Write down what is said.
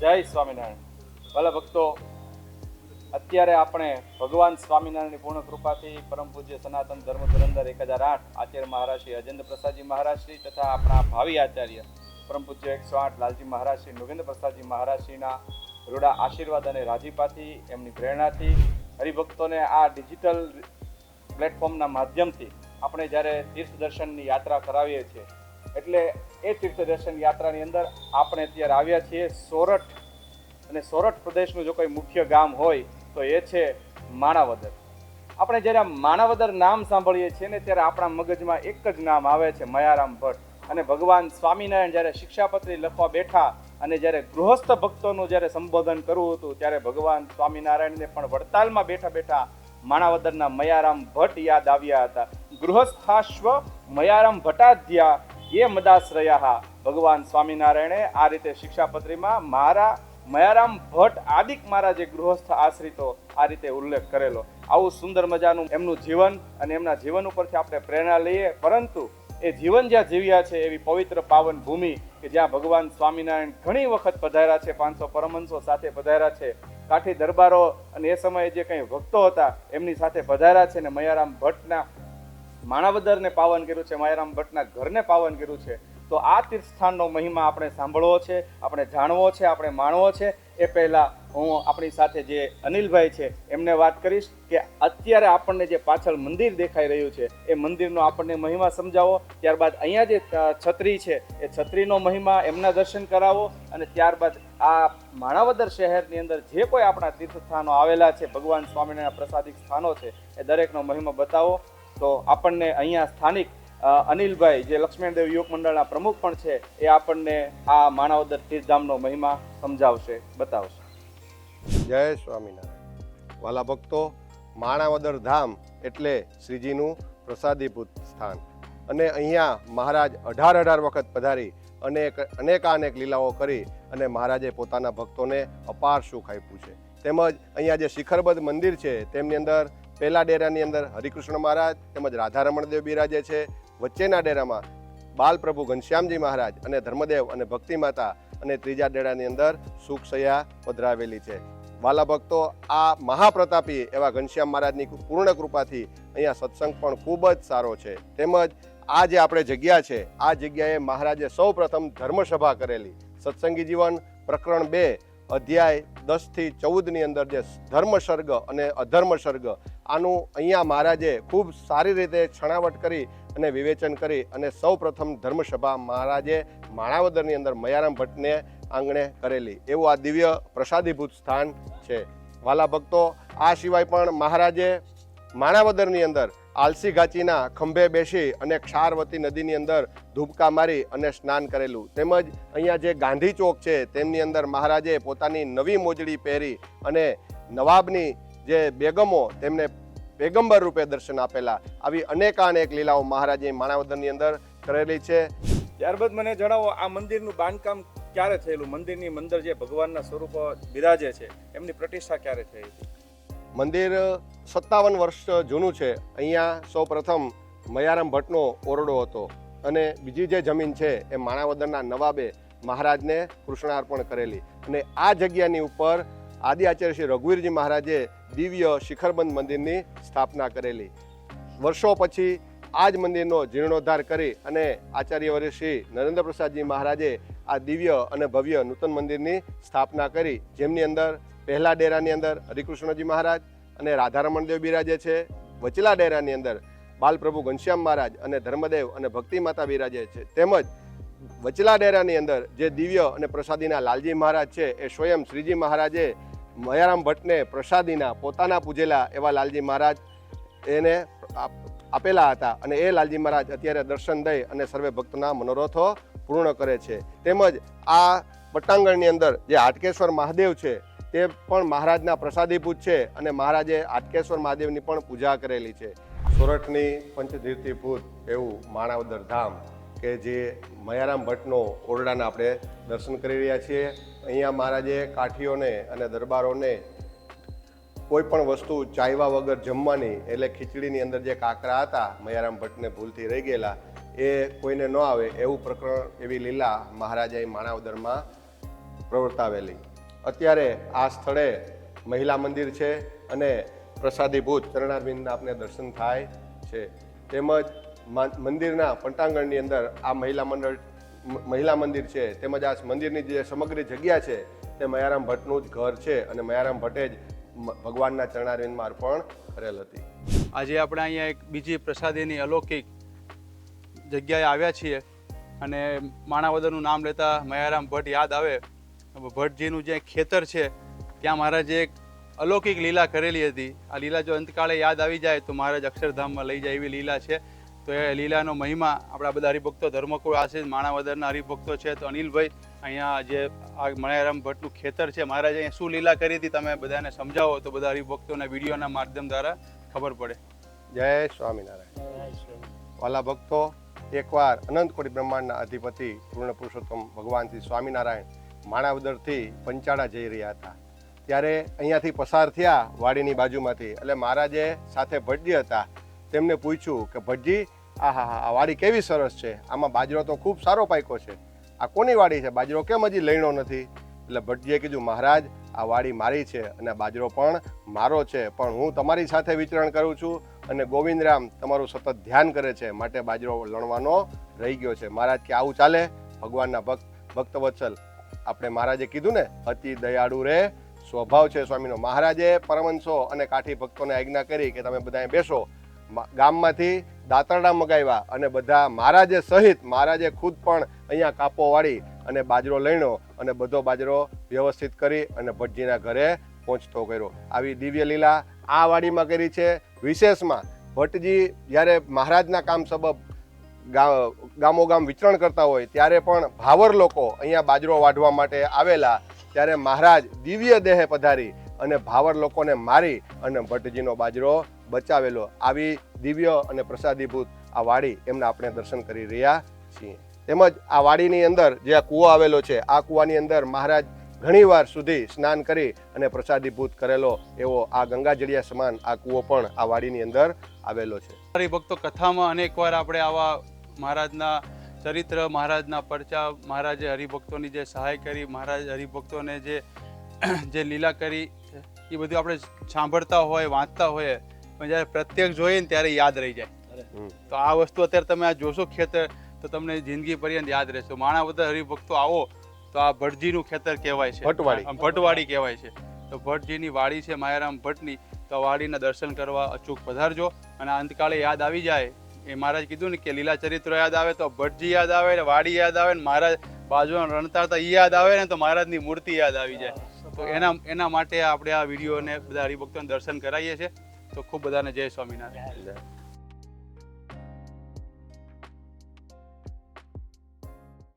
જય સ્વામિનારાયણ. ભલે ભક્તો, અત્યારે આપણે ભગવાન સ્વામિનારાયણની પૂર્ણ કૃપાથી પરમ પૂજ્ય સનાતન ધર્મ ધુરંદર એક હજાર આઠ આચાર્ય મહારાજ શ્રી અજેન્દ્ર પ્રસાદજી મહારાજ શ્રી તથા આપણા ભાવિ આચાર્ય પરમ પૂજ્ય એકસો આઠ લાલજી મહારાજ શ્રી નૃગેન્દ્ર પ્રસાદજી મહારાજ શ્રીના રૂડા આશીર્વાદ અને રાજીપાથી એમની પ્રેરણાથી હરિભક્તોને આ ડિજિટલ પ્લેટફોર્મના માધ્યમથી આપણે જ્યારે તીર્થ દર્શનની યાત્રા કરાવીએ છીએ, એટલે એ તીર્થદર્શન યાત્રાની અંદર આપણે અત્યારે આવ્યા છીએ. સોરઠ અને સોરઠ પ્રદેશનું જો કોઈ મુખ્ય ગામ હોય તો એ છે માણાવદર. આપણે જ્યારે આ માણાવદર નામ સાંભળીએ છીએ ને ત્યારે આપણા મગજમાં એક જ નામ આવે છે, મયારામ ભટ્ટ. અને ભગવાન સ્વામિનારાયણ જ્યારે શિક્ષાપત્રી લખવા બેઠા અને જ્યારે ગૃહસ્થ ભક્તોનું જ્યારે સંબોધન કરવું હતું, ત્યારે ભગવાન સ્વામિનારાયણને પણ વડતાલમાં બેઠા બેઠા માણાવદરના મયારામ ભટ્ટ યાદ આવ્યા હતા. ગૃહસ્થાશ્વ મયારામ ભટ્ટાધ્યા એ મદાશ્રયા. ભગવાન સ્વામિનારાયણે આ રીતે શિક્ષાપત્રીમાં મારા મયારામ ભટ્ટ આદિક મારા જે ગૃહસ્થ આશ્રિતો આ રીતે ઉલ્લેખ કરેલો. આવું સુંદર મજાનું એમનું જીવન અને એમના જીવન ઉપરથી આપણે પ્રેરણા લઈએ, પરંતુ એ જીવન જ્યાં જીવ્યા છે એવી પવિત્ર પાવન ભૂમિ કે જ્યાં ભગવાન સ્વામિનારાયણ ઘણી વખત પધાર્યા છે, પાંચસો પરમહંસો સાથે પધાર્યા છે, કાઠી દરબારો અને એ સમયે જે કંઈ ભક્તો હતા એમની સાથે પધાર્યા છે અને મયારામ ભટ્ટના માણાવદરને પાવન કર્યું છે, માયારામ ભટ્ટના ઘરને પાવન કર્યું છે, તો આ તીર્થસ્થાનનો મહિમા આપણે સાંભળવો છે, આપણે જાણવો છે, આપણે માણવો છે. એ પહેલાં હું આપણી સાથે જે અનિલભાઈ છે, એમને વાત કરીશ કે અત્યારે આપણને જે પાછળ મંદિર દેખાઈ રહ્યું છે, એ મંદિરનો આપણને મહિમા સમજાવો. ત્યારબાદ અહીંયા જે છત્રી છે, એ છત્રીનો મહિમા એમના દર્શન કરાવો અને ત્યારબાદ આ માણાવદર શહેરની અંદર જે કોઈ આપણા તીર્થસ્થાનો આવેલા છે, ભગવાન સ્વામિનારાયણ પ્રસાદિક સ્થાનો છે, એ દરેકનો મહિમા બતાવો. તો આપણને અહીંયા સ્થાનિક અનિલભાઈ, જે લક્ષ્મણદેવ યુવક મંડળના પ્રમુખ પણ છે, એ આપણને આ માણાવદર તીર્થધામનો મહિમા સમજાવશે, બતાવશે. જય સ્વામિનારાયણ. વાલા ભક્તો, માણાવદર ધામ એટલે શ્રીજીનું પ્રસાદીભૂત સ્થાન. અને અહીંયા મહારાજ અઢાર અઢાર વખત પધારી અનેક અનેકાનેક લીલાઓ કરી અને મહારાજે પોતાના ભક્તોને અપાર સુખ આપ્યું છે. તેમજ અહીંયા જે શિખરબદ્ધ મંદિર છે, તેમની અંદર પહેલા ડેરાની અંદર હરિકૃષ્ણ મહારાજ તેમજ રાધા રમણદેવ બિરાજે છે. વચ્ચેના ડેરામાં બાલપ્રભુ ઘનશ્યામજી મહારાજ અને ધર્મદેવ અને ભક્તિ માતા અને ત્રીજા ડેરાની અંદર સુખસયા પધરાવેલી છે. વાલા ભક્તો, આ મહાપ્રતાપી એવા ઘનશ્યામ મહારાજની પૂર્ણ કૃપાથી અહીંયા સત્સંગ પણ ખૂબ જ સારો છે. તેમજ આ જે આપણે જગ્યા છે, આ જગ્યાએ મહારાજે સૌ પ્રથમ ધર્મસભા કરેલી. સત્સંગી જીવન પ્રકરણ બે, અધ્યાય દસથી ચૌદની અંદર જે ધર્મ સર્ગ અને અધર્મ સર્ગ આનું અહીંયા મહારાજે ખૂબ સારી રીતે છણાવટ કરી અને વિવેચન કરી અને સૌ પ્રથમ ધર્મસભા મહારાજે માણાવદરની અંદર મયારામ ભટ્ટને આંગણે કરેલી. એવું આ દિવ્ય પ્રસાદીભૂત સ્થાન છે. વાલા ભક્તો, આ સિવાય પણ મહારાજે માણાવદરની અંદર આલસી ઘાચીના ખંભે બેસી અને ક્ષારવતી નદીની અંદર ધૂબકા મારી અને સ્નાન કરેલું. તેમજ અહીંયા જે ગાંધી ચોક છે, તેમની અંદર મહારાજે પોતાની નવી મોજડી પહેરી અને નવાબની જે બેગમો તેમને પેગંબર રૂપે દર્શન આપેલા. આવી અનેકાનેક લીલાઓ મહારાજે માણાવદરની અંદર કરેલી છે. ત્યારબાદ મને જણાવો, આ મંદિરનું બાંધકામ ક્યારે થયેલું? મંદિરની અંદર જે ભગવાનના સ્વરૂપો બિરાજે છે, એમની પ્રતિષ્ઠા ક્યારે થઈ? હતી મંદિર સત્તાવન વર્ષ જૂનું છે. અહીંયા સૌપ્રથમ મયારામ ભટ્ટનો ઓરડો હતો અને બીજી જે જમીન છે એ માણાવદરના નવાબે મહારાજને કૃષ્ણાર્પણ કરેલી. અને આ જગ્યાની ઉપર આદિ આચાર્ય શ્રી રઘુવીરજી મહારાજે દિવ્ય શિખરબંધ મંદિરની સ્થાપના કરેલી. વર્ષો પછી આ જ મંદિરનો જીર્ણોદ્ધાર કરી અને આચાર્ય વર્ય શ્રી નરેન્દ્ર પ્રસાદજી મહારાજે આ દિવ્ય અને ભવ્ય નૂતન મંદિરની સ્થાપના કરી. જેમની અંદર પહેલા ડેરાની અંદર હરિકૃષ્ણજી મહારાજ અને રાધારમણ દેવ બિરાજે છે. વચલા ડેરાની અંદર બાલપ્રભુ ઘનશ્યામ મહારાજ અને ધર્મદેવ અને ભક્તિ માતા બિરાજે છે. તેમજ વચલા ડેરાની અંદર જે દિવ્ય અને પ્રસાદીના લાલજી મહારાજ છે એ સ્વયં શ્રીજી મહારાજે મયારામ ભટ્ટને પ્રસાદીના પોતાના પૂજેલા એવા લાલજી મહારાજ એને આપેલા હતા અને એ લાલજી મહારાજ અત્યારે દર્શન દઈ અને સર્વે ભક્તના મનોરથો પૂર્ણ કરે છે. તેમજ આ પટાંગણની અંદર જે હાટકેશ્વર મહાદેવ છે તે પણ મહારાજના પ્રસાદીભૂત છે અને મહારાજે આટકેશ્વર મહાદેવની પણ પૂજા કરેલી છે. સોરઠની પંચતીર્થીભૂત એવું માણાવદર ધામ કે જે મયારામ ભટ્ટનો ઓરડાના આપણે દર્શન કરી રહ્યા છીએ. અહીંયા મહારાજે કાઠીઓને અને દરબારોને કોઈ પણ વસ્તુ ચાહ્યા વગર જમવાની એટલે ખીચડીની અંદર જે કાકરા હતા મયારામ ભટ્ટને ભૂલથી રહી ગયેલા, એ કોઈને ન આવે એવું પ્રકરણ એવી લીલા મહારાજાએ માણાવદરમાં પ્રવર્તાવેલી. અત્યારે આ સ્થળે મહિલા મંદિર છે અને પ્રસાદીભૂત ચરણારવિંદના આપને દર્શન થાય છે. તેમજ મંદિરના પંટાંગણની અંદર આ મહિલા મંડળ મહિલા મંદિર છે. તેમજ આ મંદિરની જે સમગ્ર જગ્યા છે તે મયારામ ભટ્ટનું જ ઘર છે અને મયારામ ભટ્ટે જ ભગવાનના ચરણારવિંદમાં અર્પણ કરેલ હતી. આજે આપણે અહીંયા એક બીજી પ્રસાદીની અલૌકિક જગ્યાએ આવ્યા છીએ અને માણાવદરનું નામ લેતા મયારામ ભટ્ટ યાદ આવે ભટ્ટજીનું જે ખેતર છે ત્યાં મહારાજે એક અલૌકિક લીલા કરેલી હતી. આ લીલા જો અંતકાળે યાદ આવી જાય તો મહારાજ અક્ષરધામમાં લઈ જાય એવી લીલા છે. તો એ લીલાનો મહિમા આપણા બધા હરિભક્તો ધર્મકુળ આશે માણાવદરના હરિભક્તો છે તો અનિલભાઈ અહીંયા જે આ મયારામ ભટ્ટનું ખેતર છે મહારાજે અહીંયા શું લીલા કરી હતી તમે બધાને સમજાવો તો બધા હરિભક્તોના વિડીયોના માધ્યમ દ્વારા ખબર પડે. જય સ્વામિનારાયણ. વાલા ભક્તો એકવાર અનંત કોટી બ્રહ્માંડના અધિપતિ પૂર્ણ પુરુષોત્તમ ભગવાન શ્રી સ્વામિનારાયણ માણાવદરથી પંચાળા જઈ રહ્યા હતા. ત્યારે અહીંયાથી પસાર થયા વાડીની બાજુમાંથી. એટલે મહારાજે સાથે ભટજી હતા. તેમને પૂછ્યું કે ભટજી આ, હા હા, આ વાડી કેવી સરસ છે? આમાં બાજરો તો ખૂબ સારો પાક્યો છે. આ કોની વાડી છે? બાજરો કેમ હજી લઈણો નથી? એટલે ભટજીએ કીધું, મહારાજ, આ વાડી મારી છે અને બાજરો પણ મારો છે. પણ હું તમારી સાથે વિચરણ કરું છું અને ગોવિંદરામ તમારું સતત ધ્યાન કરે છે. માટે બાજરો લણવાનો રહી ગયો છે. મહારાજ કે, આવું ચાલે? ભગવાનના ભક્ત, ભક્તવત્સલ આપણે મહારાજે કીધું ને, અતિ દયાળુ રે, સ્વભાવ છે સ્વામીનો. મહારાજે પરમંશો અને કાઠી ભક્તોને આજ્ઞા કરી કે તમે બધા બેસો. ગામમાંથી દાંતરડા મગાવ્યા અને બધા મહારાજે સહિત મહારાજે ખુદ પણ અહીંયા કાપો વાળી અને બાજરો લણ્યો અને બધો બાજરો વ્યવસ્થિત કરી અને ભટજીના ઘરે પહોંચતો કર્યો. આવી દિવ્ય લીલા આ વાડીમાં કરી છે. વિશેષમાં ભટ્ટજી જ્યારે મહારાજના કામ સબબ ગા- ગામો ગામ વિચરણ કરતા હોય ત્યારે પણ ભાવર લોકો અહીંયા બાજરો વાઢવા માટે આવેલા. ત્યારે મહારાજ દિવ્ય દેહે પધારી અને ભાવર લોકોને મારી અને ભટ્ટજીનો બાજરો બચાવેલો. આવી દિવ્ય અને પ્રસાદીભૂત આ વાડી એમના આપણે દર્શન કરી રહ્યા છીએ. તેમજ આ વાડીની અંદર જે આ કૂવો આવેલો છે, આ કૂવાની અંદર મહારાજ ઘણીવાર સુધી સ્નાન કરી અને પ્રસાદીભૂત કરેલો એવો આ ગંગાજળિયા સમાન આ કૂવો પણ આ વાડીની અંદર આવેલો છે. હરિભક્તો કથામાં અનેકવાર આપણે આવા મહારાજના ચરિત્ર મહારાજના પરચા મહારાજે હરિભક્તોની જે સહાય કરી મહારાજ હરિભક્તોને જે જે લીલા કરી એ બધું આપણે સાંભળતા હોય વાંચતા હોય પણ જ્યારે પ્રત્યક્ષ જોઈએ ને ત્યારે યાદ રહી જાય. તો આ વસ્તુ અત્યારે તમે આ જોશો ખેતર તો તમને જિંદગી પર્યંત યાદ રહેશે. માણા બધા હરિભક્તો આવો તો આ ભટજીનું ખેતર કહેવાય છે. ભટવાડી. ભટવાડી કહેવાય છે. તો ભટજીની વાડી છે માયારામ ભટ્ટની તો આ વાડીના દર્શન કરવા અચૂક પધારજો અને અંતકાળે યાદ આવી જાય એ મહારાજ કીધું ને કે લીલા ચરિત્ર યાદ આવે તો ભટજી યાદ આવે ને વાડી યાદ આવે ને મહારાજ બાજુમાં રણતા હતા એ યાદ આવે ને તો મહારાજની મૂર્તિ યાદ આવી જાય. તો એના એના માટે આપણે આ વિડીયોને બધા હરિભક્તોને દર્શન કરાવીએ છીએ. તો ખૂબ બધાને જય સ્વામિનારાયણ.